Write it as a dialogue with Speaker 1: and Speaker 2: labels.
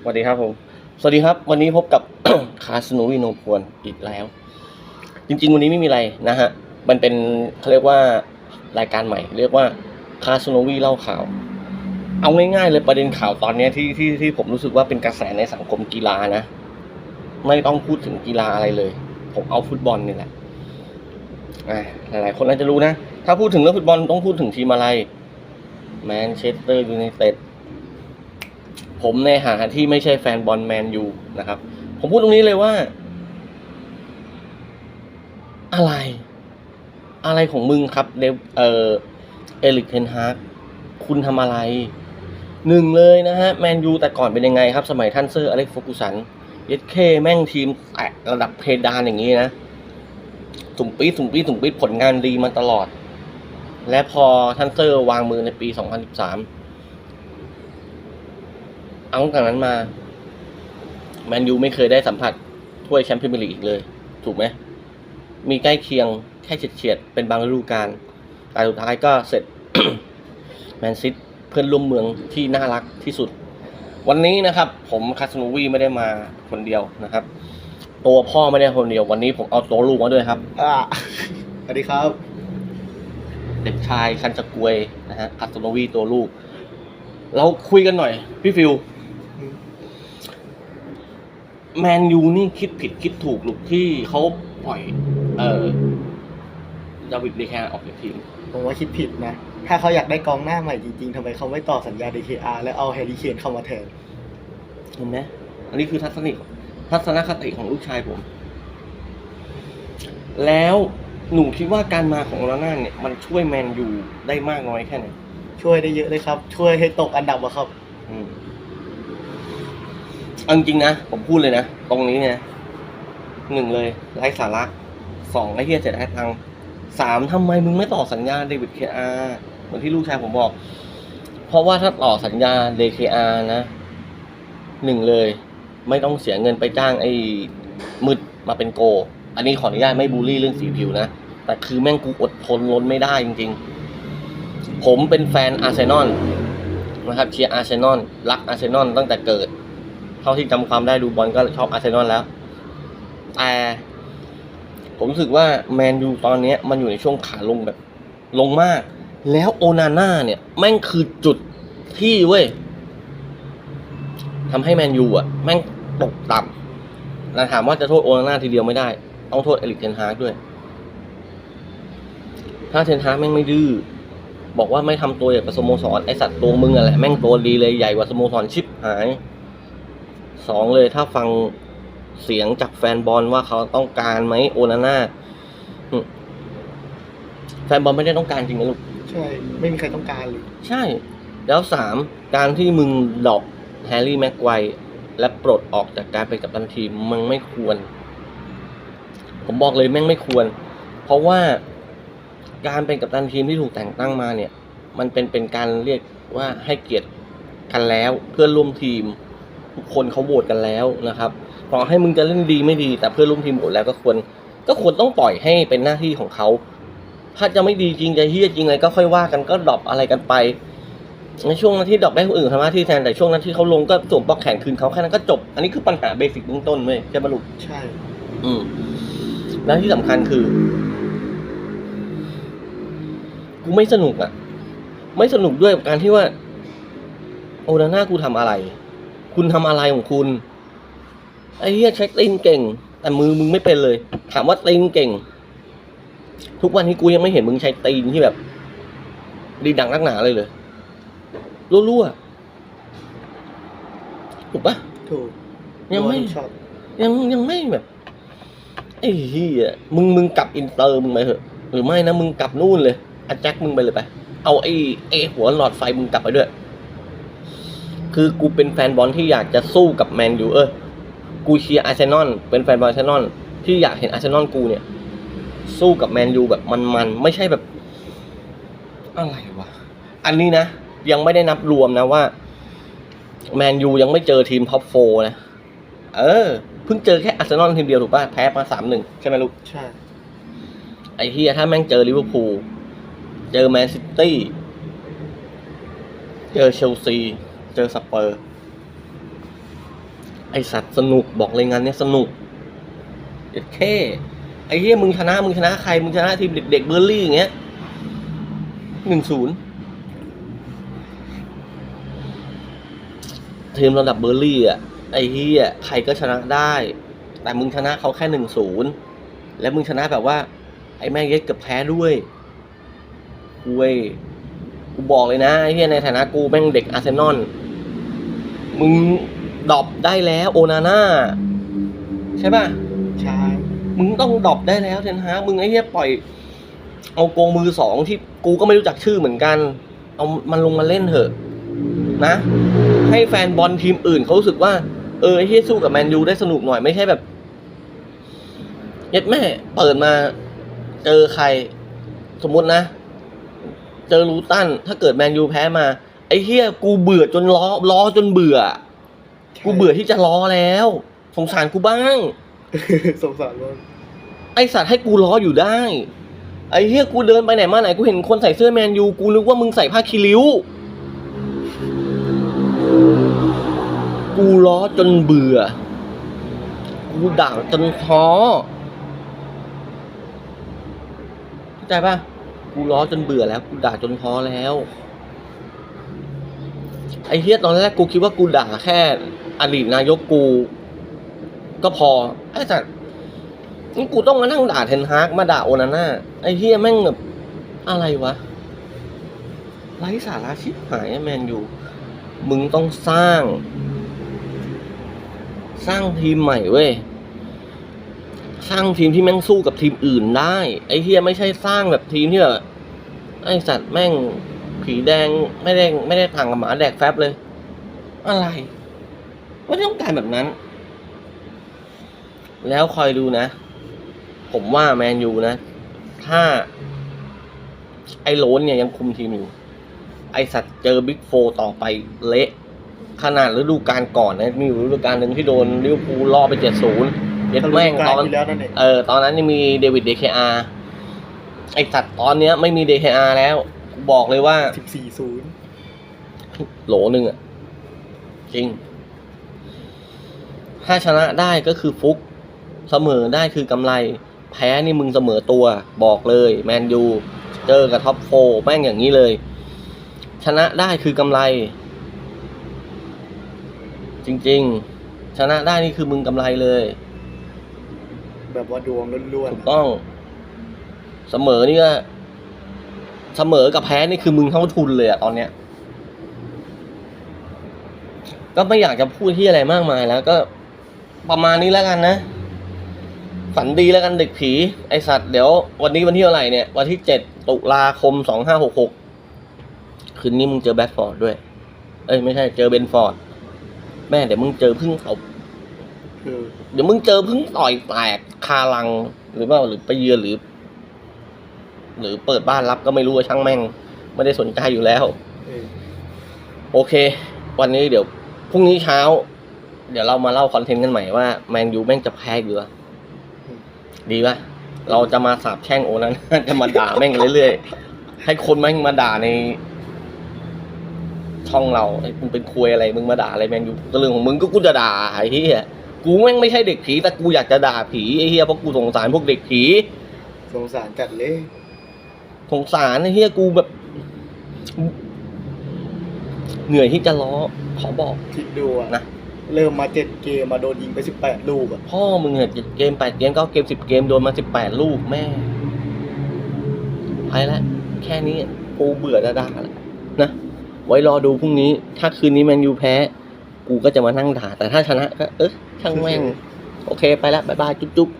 Speaker 1: สวัสดีครับผม สวัสดีครับ วันนี้พบกับ คาสโนวีโนพวนอีกแล้ว จริง ๆ วันนี้ไม่มีอะไรนะฮะ มันเป็นเขาเรียกว่ารายการใหม่ เรียกว่าคาสโนวีเล่าข่าว เอาง่ายๆเลยประเด็นข่าวตอนนี้ที่ที่ที่ผมรู้สึกว่าเป็นกระแสในสังคมกีฬานะ ไม่ต้องพูดถึงกีฬาอะไรเลย ผมเอาฟุตบอลนี่แหละหลายๆคนอาจจะรู้นะ ถ้าพูดถึงเรื่องฟุตบอลต้องพูดถึงทีมอะไรแมนเชสเตอร์ยูไนเต็ด ผมในฐานะที่ไม่ใช่แฟนบอลแมนยูนะครับ ผมพูดตรงนี้เลยว่า อะไร อะไรของมึงครับเดเออเอลิกเทนฮากคุณทำอะไรหนึ่งเลยนะฮะแมนยูแต่ก่อนเป็นยังไงครับ สมัยท่านเซอร์อเล็กโฟกุสันเยสเคแม่งทีมแตะระดับเพดานอย่างนี้นะสุ่มปีดสุ่มปีดสุ่มปีดผลงานดีมาตลอด และพอท่านเซอร์วางมือในปี 2013 เอาตั้งแต่นั้นมาแมนยูไม่เคยได้สัมผัสถ้วยแชมเปี้ยนส์ลีกอีกเลย ถูกไหม มีใกล้เคียงแค่เฉียดๆเป็นบางฤดูกาลแต่สุดท้ายก็เสร็จแมนซิตเพื่อนร่วมเมืองที่น่ารักที่สุด วันนี้นะครับ ผมคาสโนวีไม่ได้มาคนเดียวนะครับ ตัวพ่อไม่ได้คนเดียว วันนี้ผมเอาตัวลูกมาด้วยครับ
Speaker 2: อ่าสวัสดีครับ
Speaker 1: เด็กชายคันจะกวยนะฮะคาสโนวีตัวลูก เราคุยกันหน่อย พี่ฟิว แมนยูนี่คิดผิดคิดถูกลูกที่เขาปล่อย เออดาวิดเดแคร์ออกจากทีม
Speaker 2: ผมว่าคิดผิดนะ ถ้าเขาอยากได้กองหน้าใหม่จริงๆทำไมเขาไม่ต่อสัญญา DKR แล้วเอาแฮร์รี่เคนเข้ามาแทน
Speaker 1: เห็นไหมอันนี้คือทัศนิทัศนคติของลูกชายผม แล้วหนูคิดว่าการมาของโอนาน่าเนี่ย มันช่วยแมนยูได้มากน้อยแค่ไหน
Speaker 2: ช่วยได้เยอะเลยครับ ช่วยให้ตกอันดับอะครับ
Speaker 1: อืม เอาจริงนะ ผมพูดเลยนะ ตรงนี้เนี่ยหนึ่งเลยไร้สาระสองไอ้เหี้ยเสียดายตังค์สามทำไมมึงไม่ต่อสัญญาเดวิดเคอาเหมือนที่ลูกชายผมบอก เพราะว่าถ้าต่อสัญญาเดคอานะหนึ่งเลย ไม่ต้องเสียเงินไปจ้างไอ้มืดมาเป็นโก อันนี้ขออนุญาตไม่บูลลี่เรื่องสีผิวนะ แต่คือแม่งกูอดทนล้นไม่ได้จริง ๆ ผมเป็นแฟนอาร์เซนอลนะครับเชียร์อาร์เซนอลรักอาร์เซนอลตั้งแต่เกิด เท่าที่จำความได้ดูบอลก็ชอบอาร์เซนอลแล้ว แต่ผมรู้สึกว่าแมนยูตอนนี้มันอยู่ในช่วงขาลงแบบ ลงมาก แล้วโอนาน่าเนี่ย แม่งคือจุดที่เว้ยทำให้แมนยูอะ แม่งตกต่ำแต่ถามว่าจะโทษโอนาน่าทีเดียวไม่ได้ต้องโทษเอลิกเทนฮากด้วย ถ้าเทนฮากแม่งไม่ดื้อบอกว่าไม่ทำตัวอย่างกับสโมสรไอสัตว์ตัวมึงอะแหละแม่งตัวดีเลยใหญ่กว่าสโมสรชิปหาย สองเลยถ้าฟังเสียงจากแฟนบอลว่าเขาต้องการไหมโอนาน่าหึแฟนบอลไม่ได้ต้องการจริงนะลูก
Speaker 2: ใช่ ไม่มีใครต้องการเลย
Speaker 1: ใช่ แล้วสามการที่มึงดรอกแฮร์รี่แม็กไกวร์และปลดออกจากการเป็นกัปตันทีมมึงไม่ควร ผมบอกเลยแม่งไม่ควร เพราะว่าการเป็นกัปตันทีมที่ถูกแต่งตั้งมาเนี่ย มันเป็นเป็นการเรียกว่าให้เกียรติกันแล้วเพื่อนร่วมทีม ทุกคนเขาโหวตกันแล้วนะครับต่อให้มึงจะเล่นดีไม่ดี แต่เพื่อนร่วมทีมโหวตแล้วก็ควร ก็ควรต้องปล่อยให้เป็นหน้าที่ของเขาถ้าจะไม่ดีจริงจะเฮี้ยจริงอะไรก็ค่อยว่ากันก็ดรอปอะไรกันไป ในช่วงนั้นที่ดรอปได้คนอื่นทำหน้าที่แทนแต่ช่วงนั้นที่เขาลงก็สวมปลอกแขนคืนเขาแค่นั้นก็จบ อันนี้คือปัญหาเบสิกเบื้องต้นเว้ยใช่ปะลูก
Speaker 2: ใช่
Speaker 1: อืมแล้วที่สำคัญคือกูไม่สนุกอะ ไม่สนุกด้วยกับการที่ว่า โอนาน่ากูทำอะไร คุณทำอะไรของคุณไอ้เหี้ยใช้ตีนเก่ง แต่มือมึงไม่เป็นเลย ถามว่าตีนเก่ง ทุกวันนี้กูยังไม่เห็นมึงใช้ตีนที่แบบ ดีดังนักหนาเลยเลยรั่วๆถูกปะ
Speaker 2: ถูก
Speaker 1: ยังไม่
Speaker 2: ช็อต
Speaker 1: ยังยังไม่แบบไอ้เฮียมึงมึงกลับอินเตอร์มึงไปเถอะ หรือไม่นะมึงกลับนู่นเลยอาแจ็คมึงไปเลยไป เอาไอ้ไอ้หัวหลอดไฟมึงกลับไปด้วย คือกูเป็นแฟนบอลที่อยากจะสู้กับแมนยูเออกูเชียร์อาร์เซนอลเป็นแฟนบอลอาร์เซนอลที่อยากเห็นอาร์เซนอลกูเนี่ย สู้กับแมนยูแบบมันๆไม่ใช่แบบ อะไรวะอันนี้นะ ยังไม่ได้นับรวมนะว่าแมนยูยังไม่เจอทีมท็อปโฟนะ เออ เพิ่งเจอแค่อาร์เซนอลทีมเดียวถูกป่ะ แพ้มาสามหนึ่งใช่ไหมลูก
Speaker 2: ใช่
Speaker 1: ไอ้เฮียถ้าแม่งเจอลิเวอร์พูล เจอแมนซิตี้ เจอเชลซี เจอสเปอร์ ไอสัตว์สนุกบอกเลยงานเนี้ยสนุกเด็ดแค่ไอ้เหี้ยมึงชนะมึงชนะใครมึงชนะทีมเด็กๆเบอร์ลี่อย่างเงี้ยหนึ่งศูนย์ทีมระดับเบอร์ลี่อะไอ้เหี้ยใครก็ชนะได้ แต่มึงชนะเขาแค่หนึ่งศูนย์แล้วมึงชนะแบบว่า ไอ้แม่งเย็ดเกับแพ้ด้วยคุย กูบอกเลยนะไอ้เหี้ยในฐานะกูแม่งเด็กอาร์เซนอลมึงดรอปได้แล้วโอนาน่าใช่ป่ะ
Speaker 2: ใช่
Speaker 1: มึงต้องดรอปได้แล้วเทนฮามึงไอ้เหี้ยปล่อย เอาโกงมือสองที่กูก็ไม่รู้จักชื่อเหมือนกัน เอามันลงมาเล่นเถอะ นะ ให้แฟนบอลทีมอื่นเขารู้สึกว่า เออไอ้เหี้ยสู้กับแมนยูได้สนุกหน่อยไม่ใช่แบบเย็ดแม่เปิดมาเจอใคร สมมตินะ เจอลูตันถ้าเกิดแมนยูแพ้มา ไอ้เฮียกูเบื่อจนล้อล้อจนเบื่อ กูเบื่อที่จะล้อแล้ว สงสารกูบ้าง
Speaker 2: สงสารว่า
Speaker 1: ไอสัตว์ให้กูล้ออยู่ได้ ไอเฮียกูเดินไปไหนมาไหนกูเห็นคนใส่เสื้อแมนยูกูนึกว่ามึงใส่ผ้าคีริ้ว กูล้อจนเบื่อ กูด่าจนท้อเข้าใจปะ กูล้อจนเบื่อแล้ว กูด่าจนท้อแล้ว ไอ้เฮียตอนแรกกูคิดว่ากูด่าแค่อดีตนายกกู ก็พอไอ้สัตว์นี่กูต้องมานั่งด่าเทนฮากมาด่าโอนาน่าไอ้เฮียแม่งแบบอะไรวะไร้สาระชิบหายแมนอยู่ มึงต้องสร้าง สร้างทีมใหม่เว้ย สร้างทีมที่แม่งสู้กับทีมอื่นได้ ไอ้เฮียไม่ใช่สร้างแบบทีมที่แบบไอ้สัตว์แม่งผีแดงไม่ได้ไม่ได้ต่างกับหมาแดกแฟบเลย อะไรไม่ต้องการแบบนั้น แล้วคอยดูนะ ผมว่าแมนยูนะ ถ้า ไอ้โลนเนี่ยยังคุมทีมอยู่ ไอสัตว์เจอบิ๊กโฟต่อไปเละขนาดฤดูกาลก่อนนะ มีอยู่ฤดูกาลหนึ่งที่โดนลิเวอร์พูลล่อไปเจ็ดศูนย์ เย็ดแม่งตอน
Speaker 2: ที่แล้วนั่นเอง
Speaker 1: เออตอนนั้นยังมีเดวิดเดคอาไอสัตว์ตอนเนี้ยไม่มีเดคอาแล้วกูบอกเลยว่า
Speaker 2: สิบสี่ศูนย์
Speaker 1: โหลหนึ่งอะจริง ถ้าชนะได้ก็คือฟุก เสมอได้คือกำไร แพ้นี่มึงเสมอตัว บอกเลย แมนยู เจอกับท็อปโฟร์แม่งอย่างนี้เลย ชนะได้คือกำไร จริง ๆ ชนะได้นี่คือมึงกำไรเลย
Speaker 2: แบบว่าดวงล้วน
Speaker 1: ถูกต้อง เสมอนี่ก็เสมอกับแพ้นี่คือมึงเท่าทุนเลยอะตอนเนี้ย ก็ไม่อยากจะพูดที่อะไรมากมายแล้วก็ประมาณนี้แล้วกันนะ ฝันดีแล้วกันเด็กผี ไอสัตว์เดี๋ยววันนี้วันที่เท่าไหร่เนี่ย วันที่เจ็ดตุลาคมสองห้าหกหกคืนนี้มึงเจอแบดฟอร์ดด้วย เอ้ยไม่ใช่เจอเบนฟอร์ด แม่เดี๋ยวมึงเจอพึ่งเขา เดี๋ยวมึงเจอพึ่งต่อยแตกคาลัง หรือว่าหรือไปเยือนหรือ หรือเปิดบ้านรับก็ไม่รู้ว่าช่างแม่ง ไม่ได้สนใจอยู่แล้ว
Speaker 2: เออ
Speaker 1: โอเค วันนี้เดี๋ยวพรุ่งนี้เช้า เดี๋ยวเรามาเล่าคอนเทนต์กันใหม่ว่าแมนยูแม่งจะแพ้อยู่อะดีปะเราจะมาสาบแช่งโอนั้น จะมาด่าแม่งเรื่อยๆ ให้คนแม่งมาด่าใน ช่องเราไอ้มึงเป็นคุยอะไร มึงมาด่าอะไรแมนยูก็เรื่องของมึงก็กูจะด่าไอ้เหี้ย กูแม่งไม่ใช่เด็กผีแต่กูอยากจะด่าผีไอ้เหี้ยเพราะกูสงสารพวกเด็กผี
Speaker 2: สงสารจัดเลย
Speaker 1: สงสารไอ้เหี้ยกูแบบ เหนื่อยที่จะล้อขอบอก
Speaker 2: คิดดูอะ
Speaker 1: นะ
Speaker 2: เริ่มมาเจ็ดเกมมาโดนยิงไปสิบแปดลูกอะ
Speaker 1: พ่อมึงเนี่ยเกมแปดเกมเก้าเกมสิบเกมโดนมาสิบแปดลูกแม่ไปแล้วแค่นี้กูเบื่อด่าๆแล้วนะ ไว้รอดูพรุ่งนี้ ถ้าคืนนี้แมนยูแพ้ กูก็จะมานั่งด่า แต่ถ้าชนะก็เออช่างแม่ง โอเคไปแล้วบ๊ายบายจุ๊บๆ